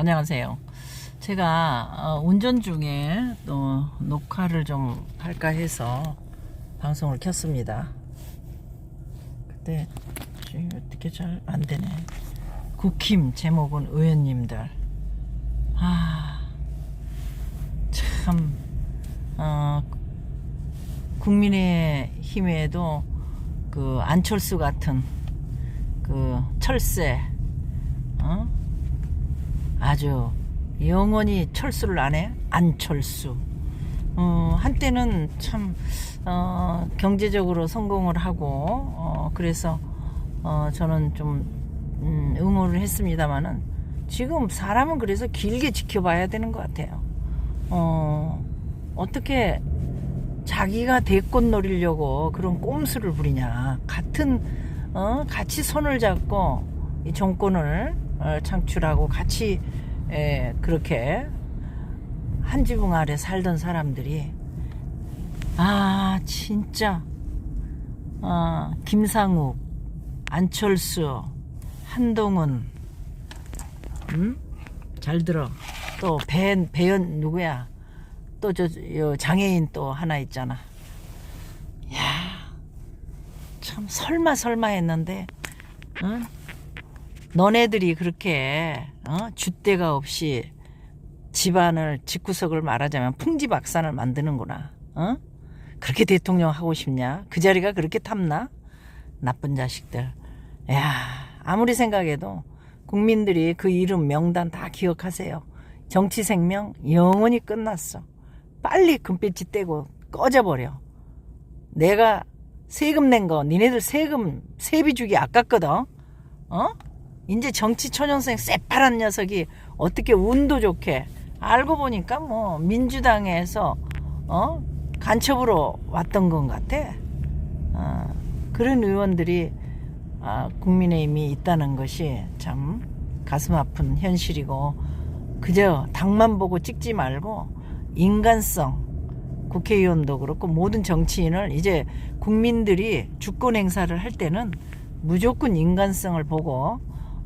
안녕하세요. 제가 어, 운전 중에 또 녹화를 좀 할까 해서 방송을 켰습니다. 근데 지금 어떻게 잘 안 되네. 국힘 제목은 의원님들. 아, 참, 어, 국민의 힘에도 그 안철수 같은 그 철새, 어? 아주 영원히 철수를 안 해? 안철수. 어, 한때는 참, 어, 경제적으로 성공을 하고, 어, 그래서, 어, 저는 좀, 음, 응원을 했습니다만은, 지금 사람은 그래서 길게 지켜봐야 되는 것 같아요. 어, 어떻게 자기가 대꽃 노리려고 그런 꼼수를 부리냐. 같은, 어, 같이 손을 잡고 이 정권을 어, 창출하고 같이 에, 그렇게 한 지붕 아래 살던 사람들이 아 진짜 아, 김상욱 안철수 한동훈 음? 잘 들어 또 배, 배연 누구야 또 저 장애인 또 하나 있잖아 야 참 설마 설마 했는데 응? 너네들이 그렇게 어? 줏대가 없이 집안을 집구석을 말하자면 풍지박산을 만드는구나. 어? 그렇게 대통령 하고 싶냐? 그 자리가 그렇게 탐나? 나쁜 자식들. 야, 아무리 생각해도 국민들이 그 이름 명단 다 기억하세요. 정치 생명 영원히 끝났어. 빨리 금배지 떼고 꺼져버려. 내가 세금 낸 거 니네들 세금 세비 주기 아깝거든. 어? 이제 정치 초년생 새파란 녀석이 어떻게 운도 좋게 알고 보니까 뭐 민주당에서 어 간첩으로 왔던 것 같아. 어, 그런 의원들이 아, 국민의힘이 있다는 것이 참 가슴 아픈 현실이고 그저 당만 보고 찍지 말고 인간성 국회의원도 그렇고 모든 정치인을 이제 국민들이 주권 행사를 할 때는 무조건 인간성을 보고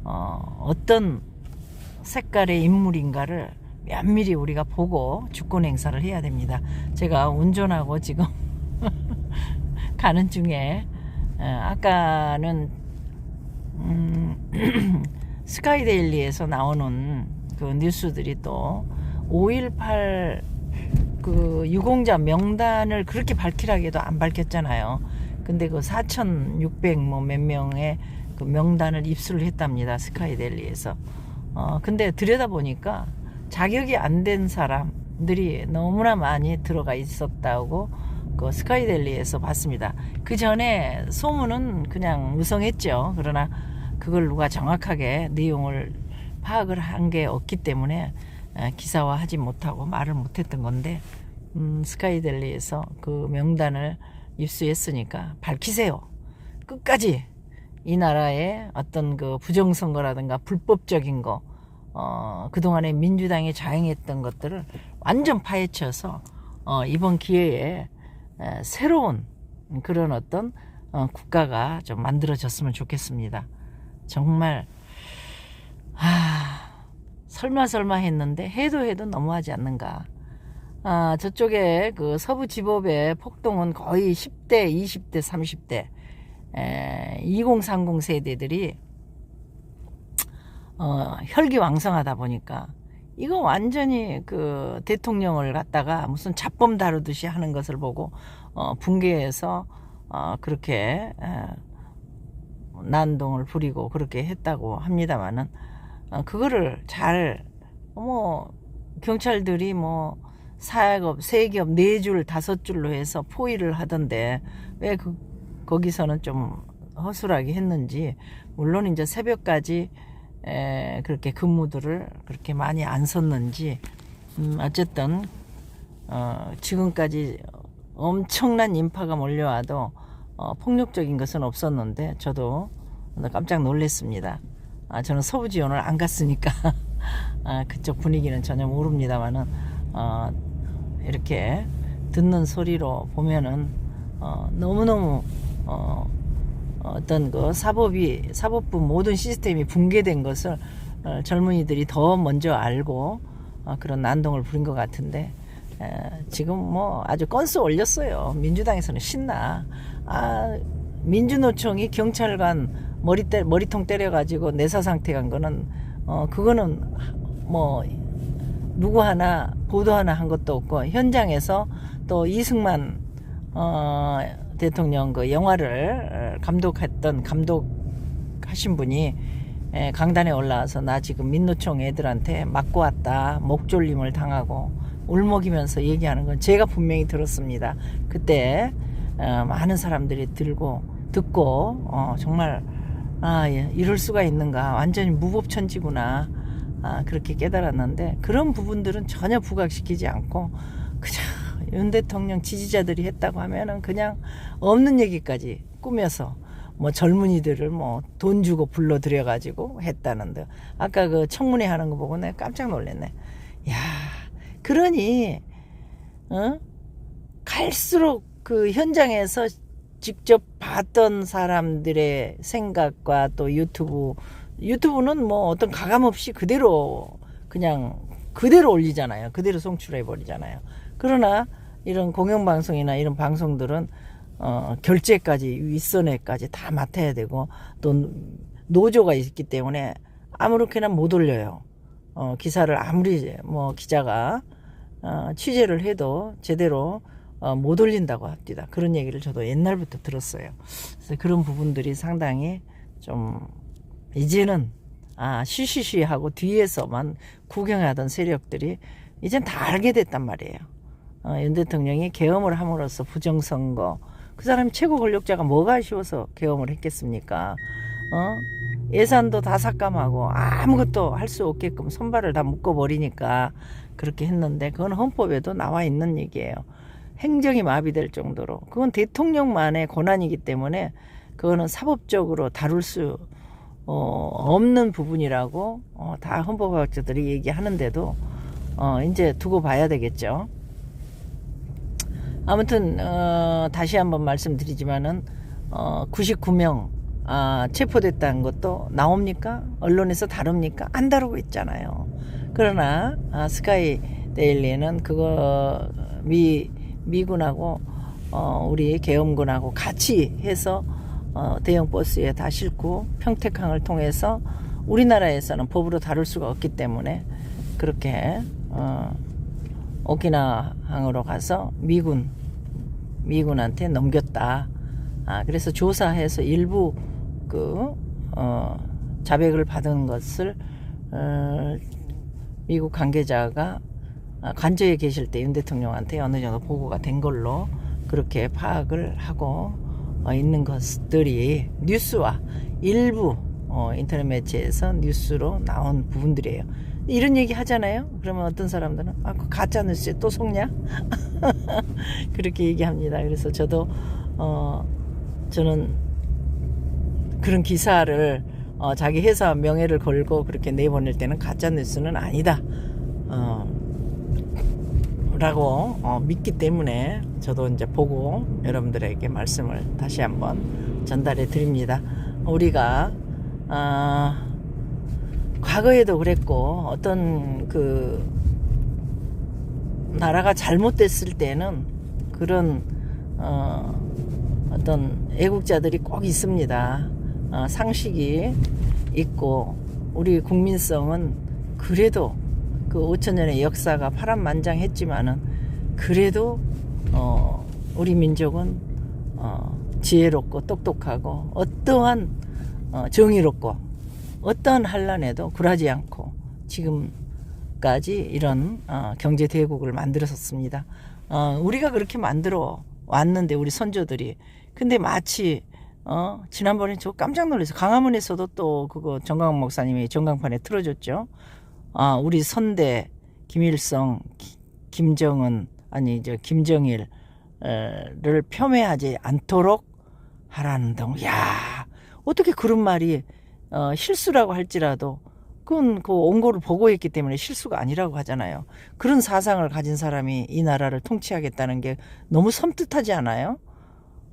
어, 어떤 색깔의 인물인가를 면밀히 우리가 보고 주권 행사를 해야 됩니다. 제가 운전하고 지금 가는 중에 어, 아까는 음, 스카이데일리에서 나오는 그 뉴스들이 또 5.18 그 유공자 명단을 그렇게 밝히라기도 안 밝혔잖아요. 근데 그 4,600 뭐 몇 명의 그 명단을 입수를 했답니다. 스카이델리에서. 어, 근데 들여다보니까 자격이 안 된 사람들이 너무나 많이 들어가 있었다고 그 스카이델리에서 봤습니다. 그 전에 소문은 그냥 무성했죠. 그러나 그걸 누가 정확하게 내용을 파악을 한 게 없기 때문에 기사화하지 못하고 말을 못했던 건데 음, 스카이델리에서 그 명단을 입수했으니까 밝히세요. 끝까지 이 나라의 어떤 그 부정선거라든가 불법적인 거, 어, 그동안에 민주당이 자행했던 것들을 완전 파헤쳐서, 어, 이번 기회에 에, 새로운 그런 어떤 어, 국가가 좀 만들어졌으면 좋겠습니다. 정말, 아, 설마 설마 했는데 해도 해도 너무하지 않는가. 아, 저쪽에 그 서부 지법의 폭동은 거의 10대, 20대, 30대. 에, 2030 세대들이 어, 혈기왕성하다 보니까 이거 완전히 그 대통령을 갖다가 무슨 잡범 다루듯이 하는 것을 보고 어, 붕괴해서 어, 그렇게 에, 난동을 부리고 그렇게 했다고 합니다만은 어, 그거를 잘 뭐 경찰들이 뭐 사기업 세기업 네줄 다섯 줄로 해서 포위를 하던데 왜 그 거기서는 좀 허술하게 했는지 물론 이제 새벽까지 에, 그렇게 근무들을 그렇게 많이 안 섰는지 음, 어쨌든 어, 지금까지 엄청난 인파가 몰려와도 어, 폭력적인 것은 없었는데 저도 깜짝 놀랐습니다. 아, 저는 서부 지원을 안 갔으니까 아, 그쪽 분위기는 전혀 모릅니다만은 어, 이렇게 듣는 소리로 보면은 어, 너무너무 어, 어떤 그 사법이 사법부 모든 시스템이 붕괴된 것을 어, 젊은이들이 더 먼저 알고 어, 그런 난동을 부린 것 같은데 에, 지금 뭐 아주 건수 올렸어요. 민주당에서는 신나. 아 민주노총이 경찰관 머리 때 머리통 때려가지고 내사 상태 간 거는 어 그거는 뭐 누구 하나 보도 하나 한 것도 없고 현장에서 또 이승만 어 대통령 그 영화를 감독했던 감독 하신 분이 에, 강단에 올라와서 나 지금 민노총 애들한테 맞고 왔다 목졸림을 당하고 울먹이면서 얘기하는 건 제가 분명히 들었습니다. 그때 어, 많은 사람들이 들고 듣고 어, 정말 아 예, 이럴 수가 있는가 완전히 무법천지구나 아, 그렇게 깨달았는데 그런 부분들은 전혀 부각시키지 않고 그냥 윤 대통령 지지자들이 했다고 하면은 그냥 없는 얘기까지 꾸며서 뭐 젊은이들을 뭐 돈 주고 불러들여 가지고 했다는데 아까 그 청문회 하는 거 보고 내가 깜짝 놀랐네. 야, 그러니 어? 갈수록 그 현장에서 직접 봤던 사람들의 생각과 또 유튜브 유튜브는 뭐 어떤 가감 없이 그대로 그냥 그대로 올리잖아요. 그대로 송출해 버리잖아요. 그러나 이런 공영방송이나 이런 방송들은 어, 결제까지 윗선에까지 다 맡아야 되고 또 노조가 있기 때문에 아무렇게나 못 올려요. 어, 기사를 아무리 뭐 기자가 어, 취재를 해도 제대로 어, 못 올린다고 합니다. 그런 얘기를 저도 옛날부터 들었어요. 그래서 그런 부분들이 상당히 좀 이제는 아 쉬쉬쉬 하고 뒤에서만 구경하던 세력들이 이젠 다 알게 됐단 말이에요. 어, 윤 대통령이 계엄을 함으로써 부정선거 그 사람이 최고 권력자가 뭐가 아쉬워서 계엄을 했겠습니까? 어? 예산도 다 삭감하고 아무것도 할 수 없게끔 손발을 다 묶어버리니까 그렇게 했는데 그건 헌법에도 나와 있는 얘기예요. 행정이 마비될 정도로 그건 대통령만의 권한이기 때문에 그거는 사법적으로 다룰 수 어, 없는 부분이라고 어, 다 헌법학자들이 얘기하는데도 어, 이제 두고 봐야 되겠죠. 아무튼 어, 다시 한번 말씀드리지만은 어, 99명 아, 체포됐다는 것도 나옵니까? 언론에서 다룹니까? 안 다루고 있잖아요. 그러나 아, 스카이 데일리는 그거 미 미군하고 어, 우리 계엄군하고 같이 해서 어, 대형 버스에 다 싣고 평택항을 통해서 우리나라에서는 법으로 다룰 수가 없기 때문에 그렇게 어, 오키나항으로 가서 미군 미군한테 넘겼다. 아 그래서 조사해서 일부 그 어, 자백을 받은 것을 어, 미국 관계자가 아, 관저에 계실 때 윤 대통령한테 어느 정도 보고가 된 걸로 그렇게 파악을 하고 어, 있는 것들이 뉴스와 일부 어, 인터넷 매체에서 뉴스로 나온 부분들이에요. 이런 얘기 하잖아요. 그러면 어떤 사람들은 아, 그 가짜 뉴스에 또 속냐? 그렇게 얘기합니다. 그래서 저도 어 저는 그런 기사를 어, 자기 회사 명예를 걸고 그렇게 내보낼 때는 가짜 뉴스는 아니다. 어, 라고 어, 믿기 때문에 저도 이제 보고 여러분들에게 말씀을 다시 한번 전달해 드립니다. 우리가 아, 과거에도 그랬고 어떤 그 나라가 잘못됐을 때는 그런 어, 어떤 애국자들이 꼭 있습니다. 어, 상식이 있고 우리 국민성은 그래도 그 5천 년의 역사가 파란만장했지만은 그래도 어, 우리 민족은 어, 지혜롭고 똑똑하고 어떠한 어, 정의롭고 어떠한 한란에도 굴하지 않고 지금까지 이런 어, 경제 대국을 만들었습니다. 어, 우리가 그렇게 만들어 왔는데 우리 선조들이 근데 마치 어 지난번에 저 깜짝 놀라서 강화문에서도 또 그거 정강 목사님이 전광판에 틀어줬죠. 아 우리 선대 김일성, 기- 김정은 아니 저 김정일을 폄훼하지 않도록 하라는 등. 야 어떻게 그런 말이 어, 실수라고 할지라도 그건 그 원고를 보고 했기 때문에 실수가 아니라고 하잖아요. 그런 사상을 가진 사람이 이 나라를 통치하겠다는 게 너무 섬뜩하지 않아요?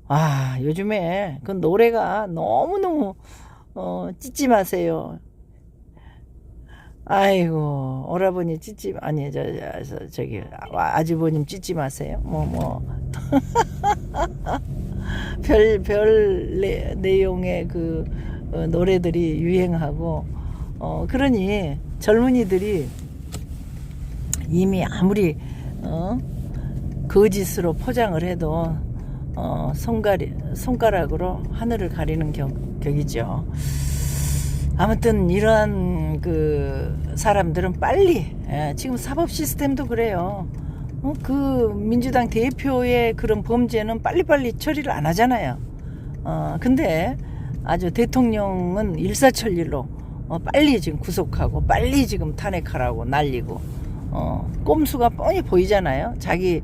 아, 요즘에 그 노래가 너무너무, 어, 찢지 마세요. 아이고, 오라버니 찢지, 아니, 저, 저, 저, 저기, 아, 아주버님 찢지 마세요. 뭐, 뭐. 별, 별 내, 내용의 그, 어, 노래들이 유행하고, 어, 그러니 젊은이들이 이미 아무리, 어, 거짓으로 포장을 해도 어, 손가리, 손가락으로 하늘을 가리는 격, 격이죠. 아무튼 이러한 그 사람들은 빨리 예, 지금 사법 시스템도 그래요. 어, 그 민주당 대표의 그런 범죄는 빨리빨리 처리를 안 하잖아요. 어, 근데 아주 대통령은 일사천리로 어, 빨리 지금 구속하고 빨리 지금 탄핵하라고 날리고 어, 꼼수가 뻔히 보이잖아요. 자기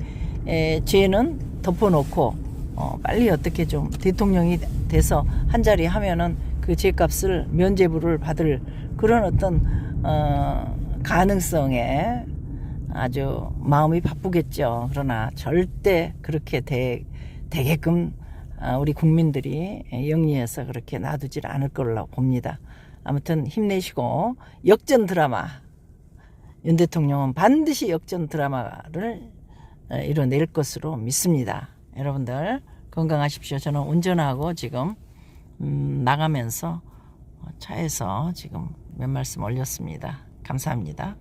에, 죄는 덮어놓고 어, 빨리 어떻게 좀 대통령이 돼서 한 자리 하면은 그 죄값을 면죄부를 받을 그런 어떤 어, 가능성에 아주 마음이 바쁘겠죠. 그러나 절대 그렇게 되, 되게끔 아, 우리 국민들이 영리해서 그렇게 놔두질 않을 걸로 봅니다. 아무튼 힘내시고 역전 드라마 윤 대통령은 반드시 역전 드라마를 어, 이뤄낼 것으로 믿습니다. 여러분들 건강하십시오. 저는 운전하고 지금 음, 나가면서 차에서 지금 몇 말씀 올렸습니다. 감사합니다.